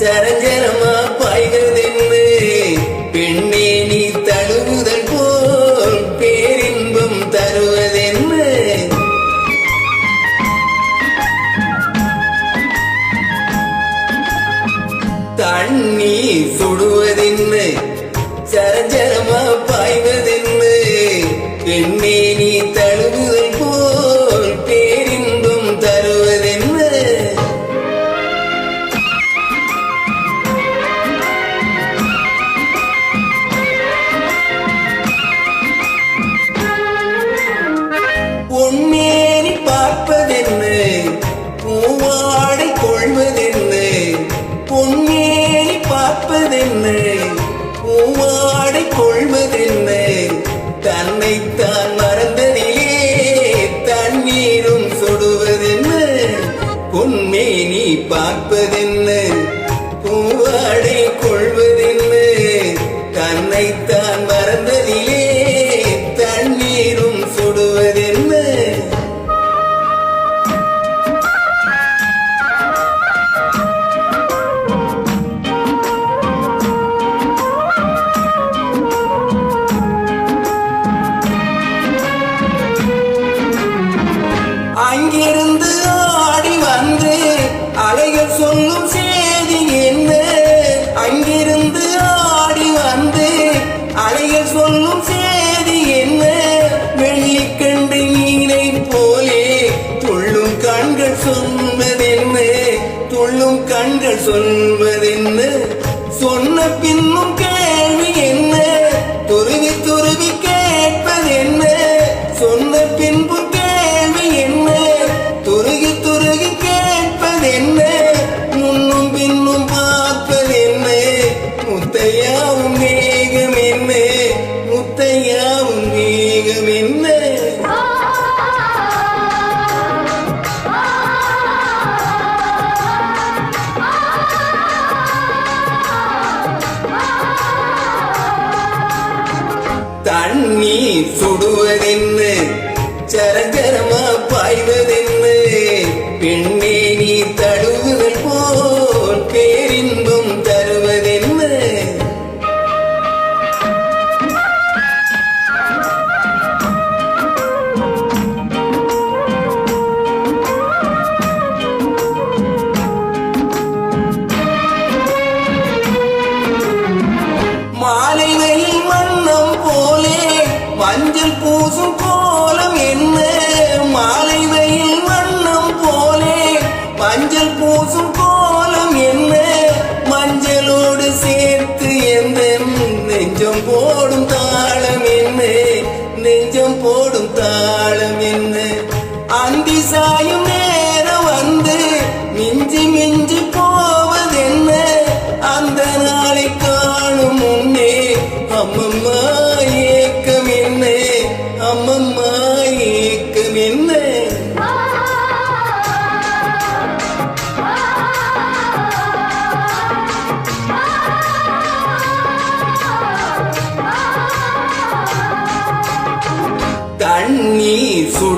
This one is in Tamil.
சரஞ்சரமா பாய்கிறதென்று பெண்ணே நீ தழுவுதல் போல் பேரின்பம் தருவதென்று. தண்ணீர் சுடுவதென்று சரஞ்சரமா பாய்வதென்ன பெண்ணே பார்ப்பதென்ன பூவாடை கொள்வதென்ன தன்னைத்தான் மறந்ததிலே தண்ணீரும் சுடுவதென்ன பொன்மேனி பார்ப்பதென்ன அங்கிருந்து ஆடி வந்து அலைகள் சொல்லும் செய்தி என்ன? அங்கிருந்து ஆடி வந்து அலைகள் சொல்லும் செய்தி என்ன? வெள்ளிக்கண்டு நீனை போலே துள்ளும் கண்கள் சொல்வதென்ன? துள்ளும் கண்கள் சொல்வதென்ன? சொன்ன பின்னும் கேள்வி தண்ணீர் சுடுவதென்ன சரஞ்சரமா பாய்வதென்ன மஞ்சள் பூசும் கோலம் என்ன? மாலை வெயில் வண்ணம் போலே. மஞ்சள் பூசும் கோலம் என்ன? மஞ்சளோடு சேர்த்து எந்த நெஞ்சம் போடும் தாளம் என்ன? நெஞ்சம் போடும் தாளம் என்ன? அந்தி சாயும் அம்மம்மா ஏக்கம் என்ன? சுடு